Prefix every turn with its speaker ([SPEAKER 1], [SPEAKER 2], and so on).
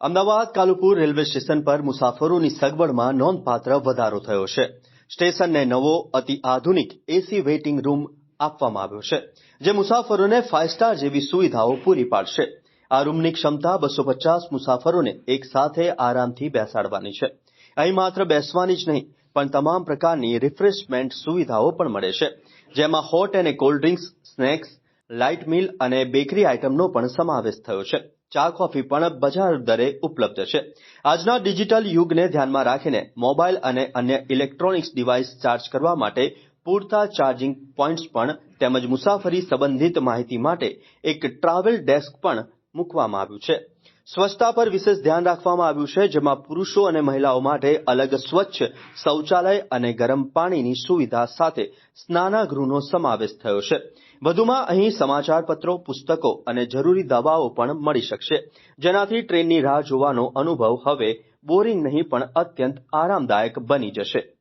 [SPEAKER 1] Ahmedabad Kalupur railway station પર મુસાફરોની સગવડમાં નોંધપાત્ર વધારો થયો છે. સ્ટેશનને નવો, અતિ આધુનિક એસી વેઇટિંગ રૂમ આપવામાં આવ્યો છે, જે મુસાફરોને ફાઇવ સ્ટાર જેવી સુવિધાઓ પૂરી પાડશે. આ રૂમની ક્ષમતા બસો પચાસ મુસાફરોને એક સાથે આરામથી બેસાડવાની છે. અહીં માત્ર બેસવાની જ નહીં, પણ તમામ પ્રકારની રિફ્રેશમેન્ટ સુવિધાઓ પણ મળે છે, જેમાં હોટ અને cold drinks snacks light meal અને બેકરી આઇટમનો પણ સમાવેશ થયો છે. ચા, કોફી પણ બજાર દરે ઉપલબ્ધ છે. આજના ડિજિટલ યુગને ધ્યાનમાં રાખીને મોબાઈલ અને અન્ય ઇલેક્ટ્રોનિક્સ ડિવાઇસ ચાર્જ કરવા માટે પૂરતા ચાર્જિંગ પોઈન્ટ્સ પણ તેમજ મુસાફરી સંબંધિત માહિતી માટે એક ટ્રાવેલ ડેસ્ક પણ મૂકવામાં આવ્યું છે. સ્વચ્છતા પર વિશેષ ધ્યાન રાખવામાં આવ્યું છે, જેમાં પુરુષો અને મહિલાઓ માટે અલગ સ્વચ્છ શૌચાલય અને ગરમ પાણીની સુવિધા સાથે સ્નાનાગૃહનો સમાવેશ થયો છે. વધુમાં અહીં સમાચારપત્રો, પુસ્તકો અને જરૂરી દવાઓ પણ મળી શકશે. જેનાથી ટ્રેનની રાહ જોવાનો અનુભવ હવે બોરિંગ નહીં પણ અત્યંત આરામદાયક બની જશે.